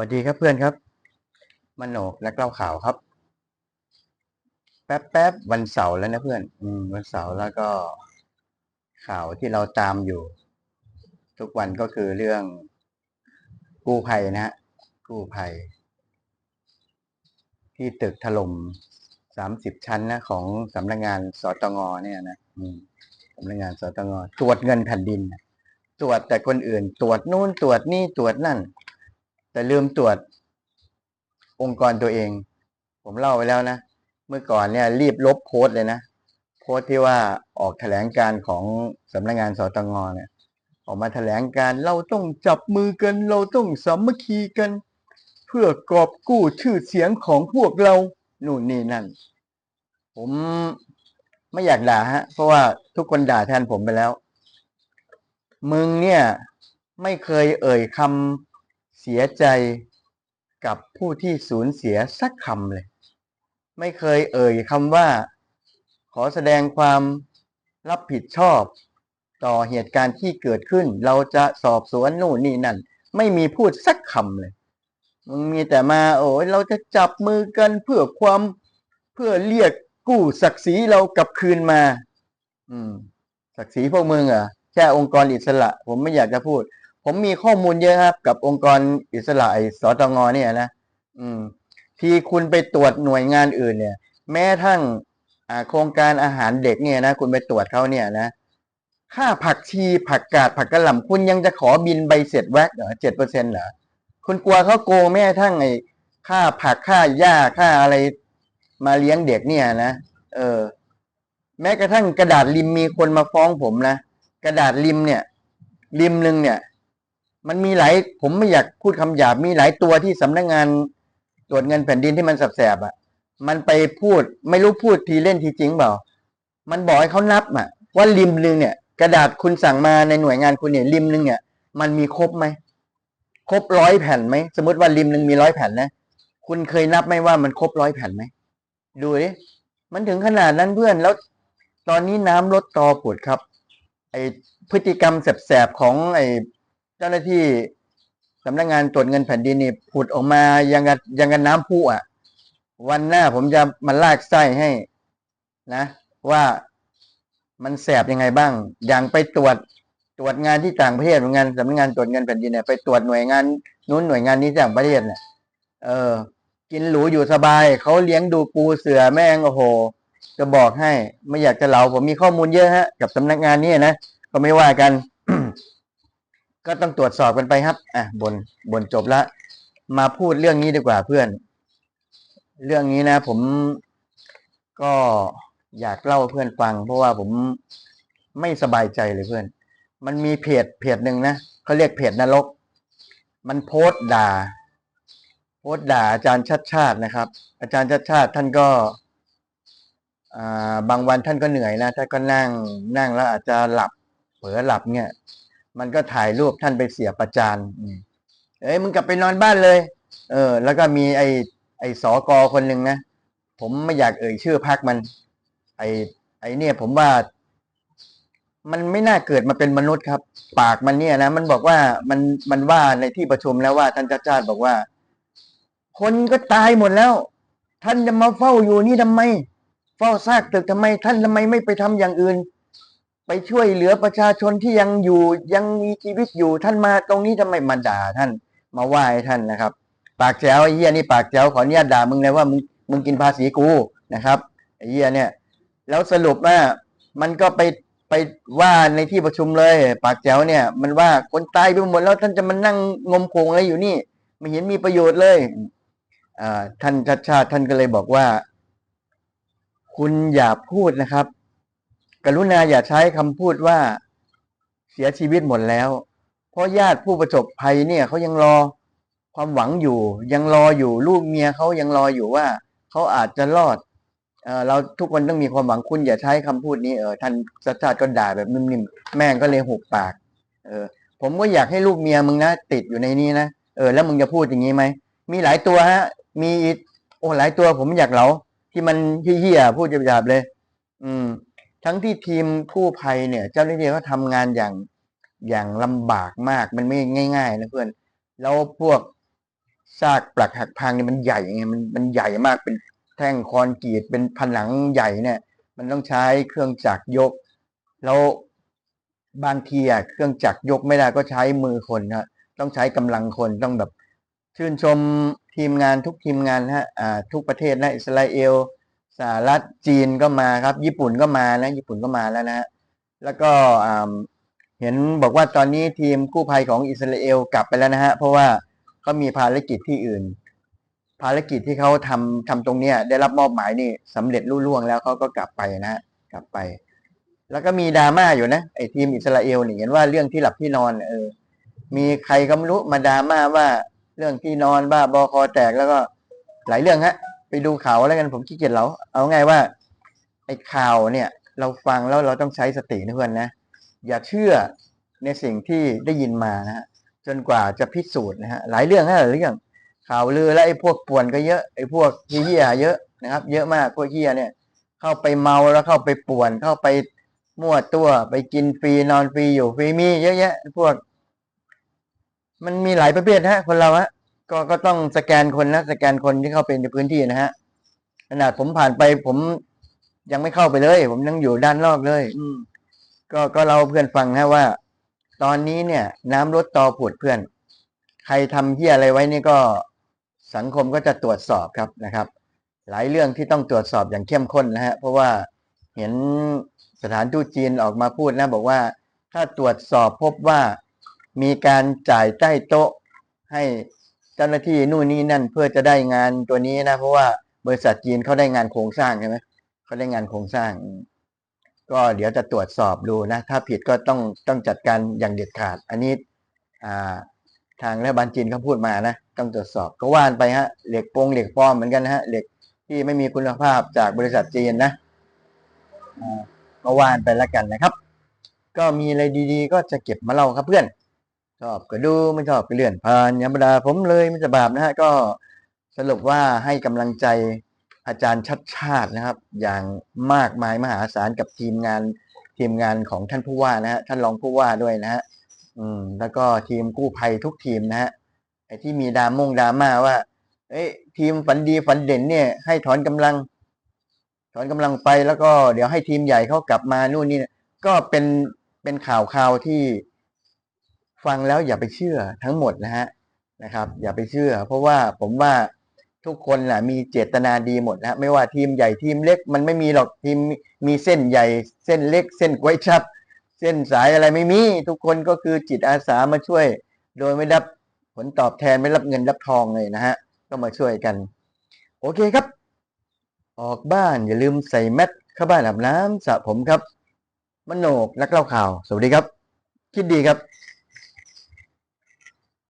วัสดีครับเพื่อนครับมโนกและเล่าข่าวครับ แป๊บแป๊บวันเสาร์แล้วนะเพื่อน อืม วันเสาร์แล้วก็ ข่าวที่เราตามอยู่ ทุกวันก็คือเรื่องกู้ภัยนะฮะกู้ภัย ที่ตึกถล่มสามสิบชั้นนะของสำนักงานสตงเนี่ยนะอืมสำนักงานสตงตรวจเงินแผ่นดินตรวจแต่คนอื่น ตรวจนู่นตรวจนี่ตรวจนั่น แต่ลืมตรวจองค์กรตัวเอง ผมเล่าไปแล้วนะ เมื่อก่อนเนี่ย รีบลบโพสต์เลยนะ โพสต์ที่ว่าออกแถลงการของสำนักงานสตงเนี่ย ออกมาแถลงการเราต้องจับมือกัน เราต้องสามัคคีกัน เพื่อกอบกู้ชื่อเสียงของพวกเรา นู่นนี่นั่น ผมไม่อยากด่าฮะ เพราะว่าทุกคนด่าแทนผมไปแล้ว มึงเนี่ย ไม่เคยเอ่ยคำ สียใจกับผู้ที่สูญเสียสักคำเลย ไม่เคยเอ่ยคำว่า ขอแสดงความรับผิดชอบ ต่อเหตุการณ์ที่เกิดขึ้น เราจะสอบสวนนู่นนี่นั่น ไม่มีพูดสักคำเลยมึงมีแต่มาโอ้ยเราจะจับมือกันเพื่อความเพื่อเรียกกู้ศักดิ์ศรีเรากลับคืนมา อืม ศักดิ์ศรีพวกมึงเหรอแค่องค์กรอิสระ ผมไม่อยากจะพูด ผมมีข้อมูลเยอะครับ กับองค์กรอิสระไอ้สตงเนี่ยนะอืม ที่คุณไปตรวจหน่วยงานอื่นเนี่ย แม้ทั้งอ่าโครงการอาหารเด็กเนี่ยนะคุณไปตรวจเขาเนี่ยนะค่าผักชีผักกาดผักกระหล่ำคุณยังจะขอบินใบเสร็จแวกเหรอเจ็ดเปอร์เซ็นต์เหรอคุณกลัวเขาโกงแม้ทั้งไอ้ค่าผักค่าหญ้าค่าอะไรมาเลี้ยงเด็กเนี่ยนะเออ แม้กระทั่งกระดาษริมมีคนมาฟ้องผมนะกระดาษริมเนี่ย ริมหนึ่งเนี่ย มันมีหลาย ผมไม่อยากพูดคำหยาบมีหลายตัวที่สำนักงานตรวจเงินแผ่นดินที่มันสับแสบอะ มันไปพูดไม่รู้พูดทีเล่นทีจริงเปล่า มันบอกให้เขานับอะ ว่าริมหนึ่งเนี่ย กระดาษคุณสั่งมาในหน่วยงานคุณเนี่ยริมหนึ่งเนี่ย มันมีครบไหมครบร้อยแผ่นไหมสมมติว่าริมหนึ่งมีร้อยแผ่นนะคุณเคยนับไหมว่ามันครบร้อยแผ่นไหมดูดิมันถึงขนาดนั้นเพื่อนแล้ว ตอนนี้น้ำลดตอผุดครับ ไอพฤติกรรมแสบๆของไอ เจ้าหน้าที่สำนักงานตรวจเงินแผ่นดินนี่ผุดออกมายังกับยังกับน้ำพุอะ วันหน้าผมจะมาลากไส้ให้นะ ว่ามันแสบยังไงบ้าง อย่างไปตรวจตรวจงานที่ต่างประเทศเหมือนกันสำนักงานตรวจเงินแผ่นดินเนี่ยไปตรวจหน่วยงานนู้นหน่วยงานนี้ต่างประเทศเนี่ยเออ กินหรูอยู่สบายเขาเลี้ยงดูปูเสือแม่งโอ้โห จะบอกให้ ไม่อยากจะเล่าผมมีข้อมูลเยอะฮะ กับสำนักงานนี้นะ ก็ไม่ว่ากัน ก็ต้องตรวจสอบกันไปครับ อะบนบนจบละมาพูดเรื่องนี้ดีกว่าเพื่อน เรื่องนี้นะ ผมก็อยากเล่าเพื่อนฟัง เพราะว่าผมไม่สบายใจเลยเพื่อน มันมีเพจเพจหนึ่งนะเขาเรียกเพจนรก มันโพสต์ด่า โพสต์ด่าอาจารย์ชัดชาตินะครับ อาจารย์ชัดชาติท่านก็บางวันท่านก็เหนื่อยนะท่านก็นั่งนั่งแล้วอาจจะหลับเผลอหลับเนี่ย มันก็ถ่ายรูปท่านไปเสียประจานเอ้ยมึงกลับไปนอนบ้านเลย เออ แล้วก็มีไอ้ไอ้สอกอคนหนึ่งนะผมไม่อยากเอ่ยชื่อพักมัน ไอ้ไอ้เนี่ย ผมว่ามันไม่น่าเกิดมาเป็นมนุษย์ครับ ปากมันเนี่ยนะมันบอกว่ามันมันว่าในที่ประชุมแล้วว่าท่านชาติชาติบอกว่า คนก็ตายหมดแล้ว ท่านจะมาเฝ้าอยู่นี่ทำไม เฝ้าซากตึกทำไม ท่านทำไมไม่ไปทำอย่างอื่น ไปช่วยเหลือประชาชนที่ยังอยู่ยังมีชีวิตอยู่ท่านมาตรงนี้ทำไมมาด่าท่าน มาว่าให้ท่านนะครับ ปากแจ๋วไอ้เหี้ยนี่ปากแจ๋วขออนุญาตด่ามึงเลยว่ามึงมึงกินภาษีกูนะครับไอ้เหี้ยเนี่ย แล้วสรุปว่ามันก็ไปไปว่าในที่ประชุมเลย ปากแจ๋วเนี่ย มันว่าคนตายไปหมดแล้วท่านจะมานั่งงมโคงอะไรอยู่นี่ ไม่เห็นมีประโยชน์เลยท่านชัดชาติท่านก็เลยบอกว่า คุณอย่าพูดนะครับ กรุณาอย่าใช้คำพูดว่าเสียชีวิตหมดแล้ว เพราะญาติผู้ประสบภัยเนี่ยเขายังรอความหวังอยู่ ยังรออยู่ลูกเมียเขายังรออยู่ว่าเขาอาจจะรอดเออเราทุกคนต้องมีความหวังคุณอย่าใช้คำพูดนี้เออท่านชัดชาก็ด่าแบบนิ่มๆแม่งก็เลยหุบปาก เออ ผมก็อยากให้ลูกเมียมึงนะติดอยู่ในนี้นะเออแล้วมึงจะพูดอย่างนี้ไหมมีหลายตัวฮะ มีโอ้หลายตัวผมอยากเหลาที่มันเหี้ยๆพูดหยาบๆเลย อืม ทั้งที่ทีมกู้ภัยเนี่ย เจ้าหน้าที่เขาทำงานอย่างอย่างลำบากมากมันไม่ง่ายๆนะเพื่อน แล้วพวกซากปลักหักพังเนี่ยมันใหญ่ไงมันมันใหญ่มากเป็นแท่งคอนกรีตเป็นผนังใหญ่เนี่ย มันต้องใช้เครื่องจักรยก แล้วบางทีอะเครื่องจักรยกไม่ได้ก็ใช้มือคนนะต้องใช้กำลังคนต้องแบบ ชื่นชมทีมงานทุกทีมงานฮะอ่าทุกประเทศนะอิสราเอล สหรัฐจีนก็มาครับ ญี่ปุ่นก็มานะญี่ปุ่นก็มาแล้วนะฮะแล้วก็เห็นบอกว่าตอนนี้ทีมกู้ภัยของอิสราเอลกลับไปแล้วนะฮะเพราะว่าเขามีภารกิจที่อื่น ภารกิจที่เขาทำทำตรงเนี้ย ได้รับมอบหมายนี่สำเร็จรุ่ล่วงแล้วเขาก็กลับไปนะฮะกลับไป แล้วก็มีดราม่าอยู่นะไอ้ทีมอิสราเอลเนี่ยเห็นว่าเรื่องที่หลับที่นอนเนี่ยเออมีใครก็ไม่รู้มาดราม่าว่าเรื่องที่นอนบ้าบอคอแตกแล้วก็หลายเรื่องฮะ ไปดูข่าวแล้วกันผมขี้เกียจเราเอาไงว่าไอ้ข่าวเนี่ย เราฟังแล้วเราต้องใช้สตินะเพื่อนนะ อย่าเชื่อในสิ่งที่ได้ยินมานะฮะจนกว่าจะพิสูจน์นะฮะหลายเรื่องฮะหลายเรื่องข่าวลือและไอ้พวกป่วนก็เยอะไอ้พวกเฮี้ยเยอะนะครับ เยอะมากพวกเฮี้ยเนี่ย เข้าไปเมาแล้วเข้าไปป่วนเข้าไปมั่วตัวไปกินฟรีนอนฟรีอยู่ฟรีมีเยอะแยะพวก มันมีหลายประเภทฮะคนเราฮะ ก็ก็ต้องสแกนคนนะสแกนคนที่เข้าไปในพื้นที่นะฮะขนาดผมผ่านไปผมยังไม่เข้าไปเลย ผมยังอยู่ด้านนอกเลย อืม ก็ก็เราเพื่อนฟังฮะว่า ตอนนี้เนี่ย น้ำลดตอผุดเพื่อน ใครทำเหี้ยอะไรไว้นี่ก็สังคมก็จะตรวจสอบครับนะครับ หลายเรื่องที่ต้องตรวจสอบอย่างเข้มข้นนะฮะ เพราะว่าเห็นสถานทูตจีนออกมาพูดนะ บอกว่า ถ้าตรวจสอบพบว่ามีการจ่ายใต้โต๊ะให้ เจ้าหน้าที่นู่นนี่นั่นเพื่อจะได้งานตัวนี้นะ เพราะว่าบริษัทจีนเขาได้งานโครงสร้างใช่ไหมเขาได้งานโครงสร้าง ก็เดี๋ยวจะตรวจสอบดูนะ ถ้าผิดก็ต้องต้องจัดการอย่างเด็ดขาด อันนี้ทางรัฐบาลจีนเขาพูดมานะต้องตรวจสอบก็ว่านไปฮะเหล็กโปงเหล็กปลอมเหมือนกันนะฮะเหล็กที่ไม่มีคุณภาพจากบริษัทจีนนะก็ว่านไปแล้วกันนะครับ ก็มีอะไรดีๆ ก็จะเก็บมาเล่าครับเพื่อน ชอบก็ดูไม่ชอบก็เลื่อนผ่านธรรมดาผมเลยไม่จะบาปนะฮะก็สรุปว่าให้กำลังใจอาจารย์ชัดชาตินะครับ อย่างมากมายมหาศาลกับทีมงานทีมงานของท่านผู้ว่านะฮะท่านรองผู้ว่าด้วยนะฮะอืม แล้วก็ทีมกู้ภัยทุกทีมนะฮะไอ้ที่มีดรามงดราม่าว่า เอ้ยทีมฝันดีฝันเด่นเนี่ย ให้ถอนกำลัง ถอนกำลังไปแล้วก็เดี๋ยวให้ทีมใหญ่เขากลับมานู่นนี่ก็เป็นเป็นข่าวข่าวที่ ฟังแล้วอย่าไปเชื่อทั้งหมดนะฮะนะครับ อย่าไปเชื่อ เพราะว่าผมว่าทุกคนแหละมีเจตนาดีหมดนะไม่ว่าทีมใหญ่ทีมเล็ก มันไม่มีหรอกทีมมีเส้นใหญ่ เส้นเล็ก เส้นกล้วชับ เส้นสายอะไรไม่มี ทุกคนก็คือจิตอาสามาช่วย โดยไม่รับผลตอบแทนไม่รับเงินรับทองเลยนะฮะก็มาช่วยกัน โอเคครับ ออกบ้านอย่าลืมใส่แมสเข้าบ้านอาบน้ำสระผมครับ มโนกนักเล่าข่าว สวัสดีครับ คิดดีครับ